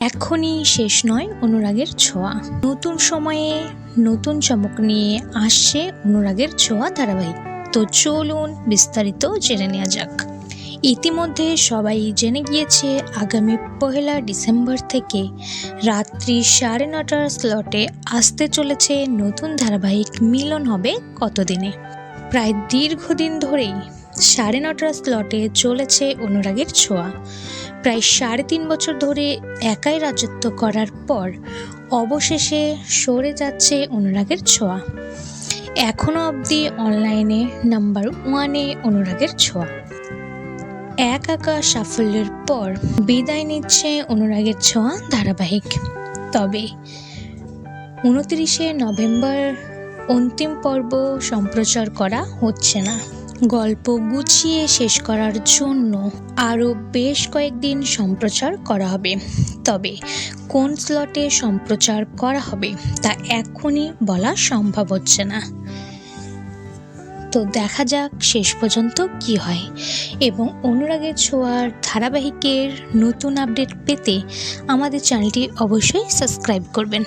এখনই শেষ নয় অনুরাগের ছোঁয়া। নতুন সময়ে নতুন চমক নিয়ে আসছে অনুরাগের ছোঁয়া ধারাবাহিক। তো চলুন বিস্তারিত জেনে নেওয়া যাক। ইতিমধ্যে সবাই জেনে গিয়েছে আগামী পহেলা ডিসেম্বর থেকে রাত্রি সাড়ে নটার স্লটে আসতে চলেছে নতুন ধারাবাহিক মিলন হবে কতদিনে? প্রায় দীর্ঘদিন ধরেই সাড়ে নটার স্লটে চলেছে অনুরাগের ছোঁয়া। প্রায় সাড়ে তিন বছর ধরে একাই রাজত্ব করার পর অবশেষে সরে যাচ্ছে অনুরাগের ছোঁয়া। এখনও অবধি অনলাইনে নাম্বার ওয়ানে অনুরাগের ছোঁয়া। এক আঁকা সাফল্যের পর বিদায় নিচ্ছে অনুরাগের ছোঁয়া ধারাবাহিক। তবে উনত্রিশে নভেম্বর অন্তিম পর্ব সম্প্রচার করা হচ্ছে না। গল্প গুছিয়ে শেষ করার জন্য আরও বেশ কয়েকদিন সম্প্রচার করা হবে। তবে কোন স্লটে সম্প্রচার করা হবে তা এখনই বলা সম্ভব হচ্ছে না। তো দেখা যাক শেষ পর্যন্ত কি হয়। এবং অনুরাগের ছোঁয়ার ধারাবাহিকের নতুন আপডেট পেতে আমাদের চ্যানেলটি অবশ্যই সাবস্ক্রাইব করবেন।